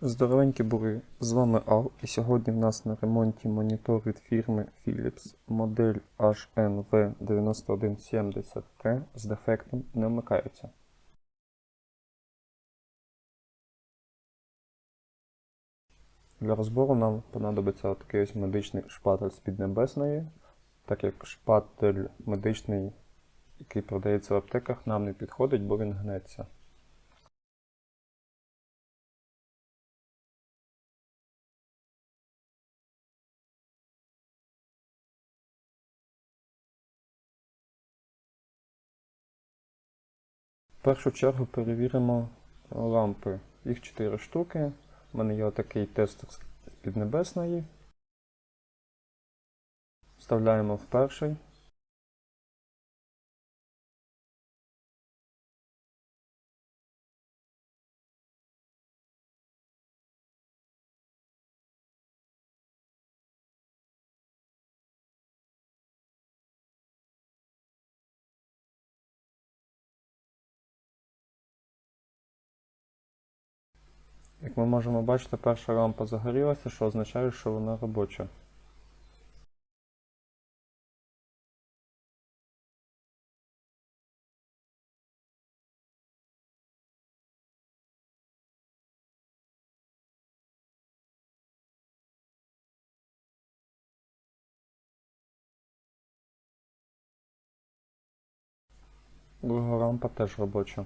Здоровенькі були, з вами Ал, і сьогодні в нас на ремонті монітор від фірми Philips модель HNV9170T з дефектом не вмикається. Для розбору нам понадобиться такий ось медичний шпатель з піднебесної, так як шпатель медичний, який продається в аптеках, нам не підходить, бо він гнеться. В першу чергу перевіримо лампи. Їх 4 штуки. У мене є отакий тестер з піднебесної. Вставляємо в перший. Як ми можемо бачити, перша лампа загорілася, що означає, що вона робоча. Друга лампа теж робоча.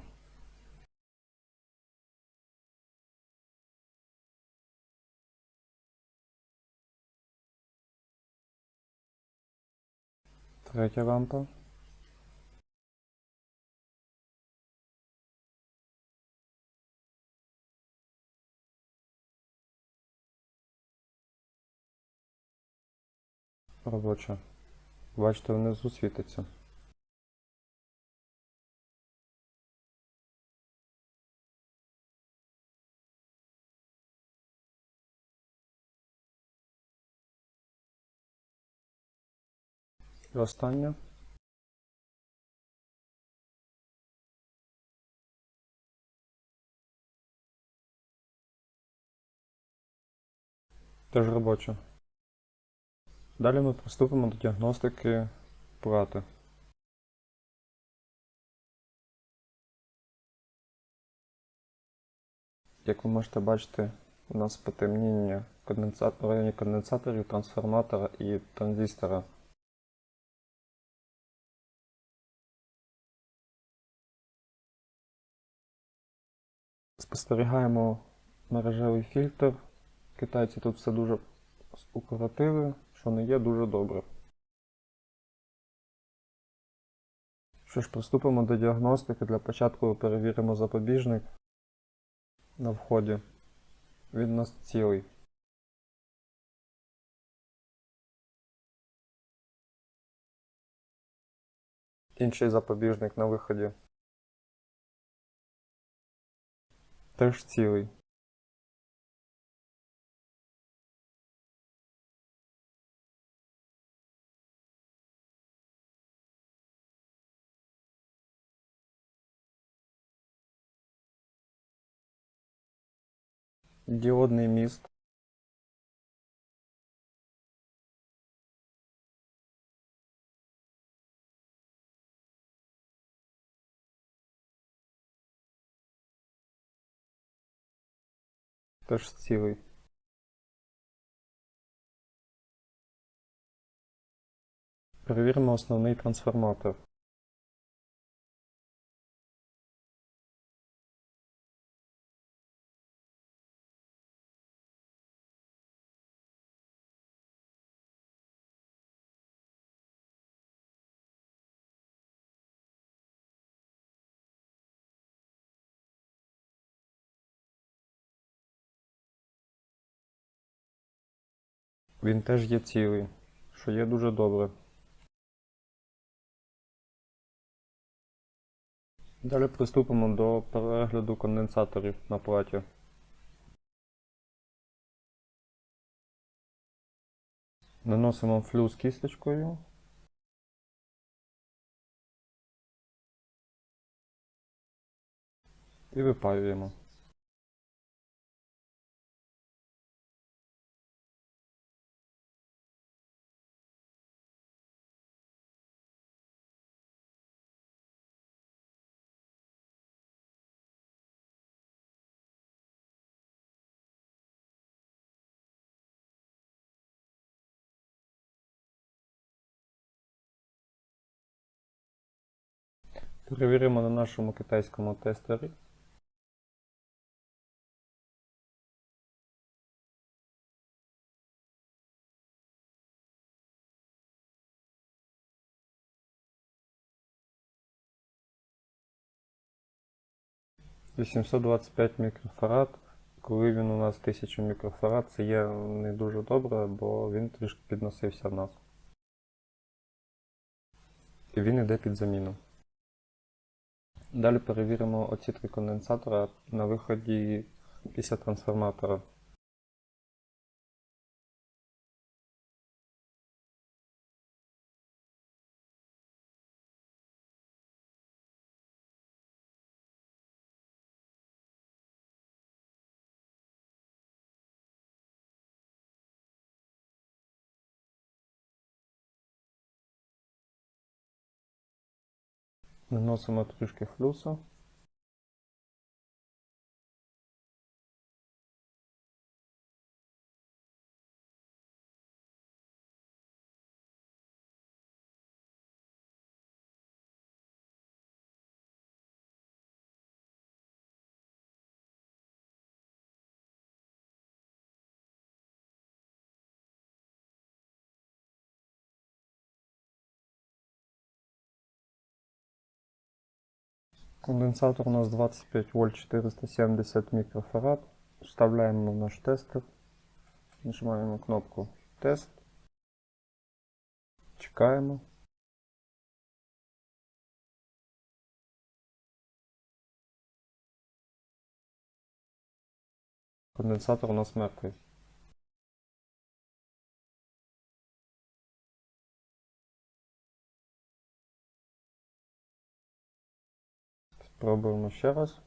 Третя лампа. Робоча. Бачите, внизу світиться. І остання. Теж робоча. Далі ми приступимо до діагностики плати. Як ви можете бачити, у нас потемніння районі конденсаторів, трансформатора і транзистора. Спостерігаємо мережевий фільтр. Китайці тут все дуже укоротили, що не є дуже добре. Що ж, приступимо до діагностики. Для початку перевіримо запобіжник на вході. Він у нас цілий. Інший запобіжник на виході. Теж цілий. Діодний міст. Теж цілий. Перевіримо основний трансформатор. Він теж є цілий, що є дуже добре. Далі приступимо до перегляду конденсаторів на платі. Наносимо флюс кісточкою. І випаюємо. Перевіримо на нашому китайському тестері. «825 мікрофарад. Коли він у нас 1000 мікрофарад, це є не дуже добре, бо він трішки підносився в нас. І він йде під заміну. Далі перевіримо оці три конденсатора на виході після трансформатора. Наносимо трішки флюсу. Конденсатор у нас 25 вольт 470 микрофарад. Вставляємо в наш тестер. Нажимаємо кнопку тест. Чекаємо. Конденсатор у нас мертвий. Спробуємо ще раз,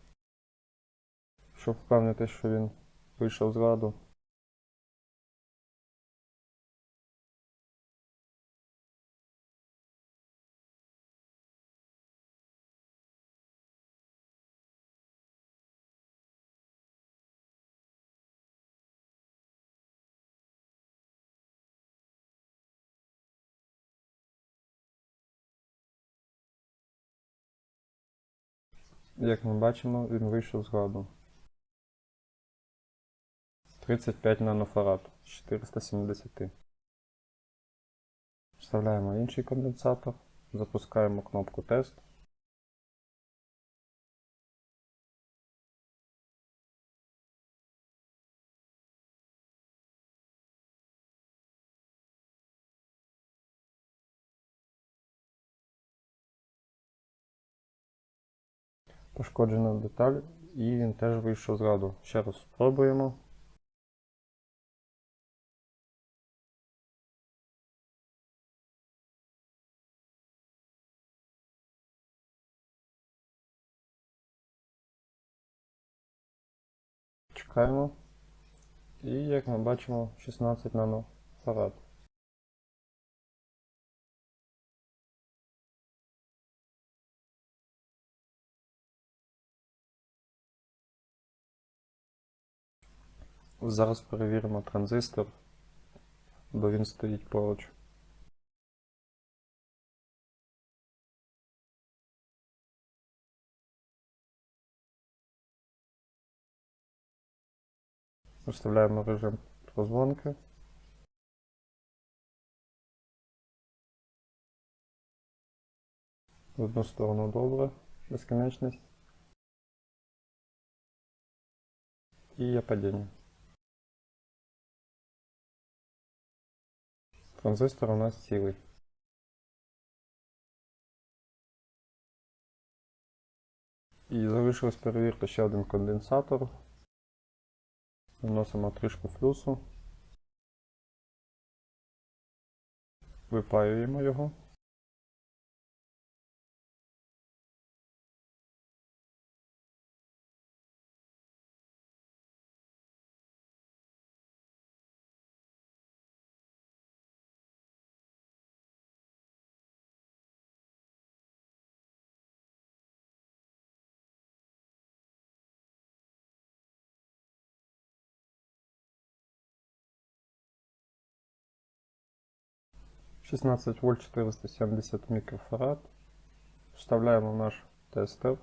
щоб впевнити, що він вийшов з ладу. Як ми бачимо, він вийшов з ладу. 35 нанофарад з 470. Вставляємо інший конденсатор, запускаємо кнопку тест. Пошкоджена деталь і він теж вийшов з ладу. Ще раз спробуємо. Чекаємо. І як ми бачимо, 16 нанофарад. Зараз перевіримо транзистор, бо він стоїть поруч. Виставляємо режим прозвонки. В одну сторону добре, безконечність. І є падіння. Транзистор у нас цілий. І залишилось перевірити ще один конденсатор. Наносимо трішку флюсу. Випаюємо його. Шістнадцять вольт 470 мікрофарад. Вставляємо в наш тестер.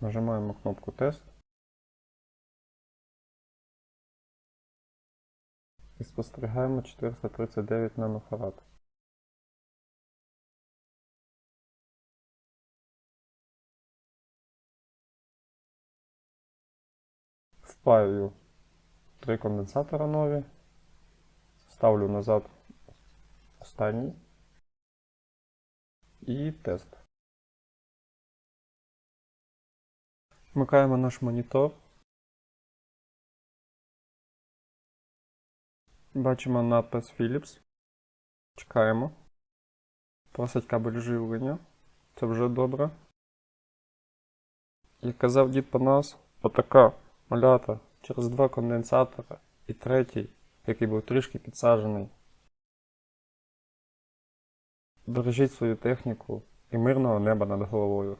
Нажимаємо кнопку тест. І спостерігаємо 439 нанофарад. Впаюю три конденсатора нові. Ставлю назад останній. І тест. Вмикаємо наш монітор. Бачимо надпис Philips. Чекаємо. Просить кабель живлення. Це вже добре. Як казав дід Панас, отака малята через два конденсатора і третій, який був трішки підсаджений. Бережіть свою техніку і мирного неба над головою.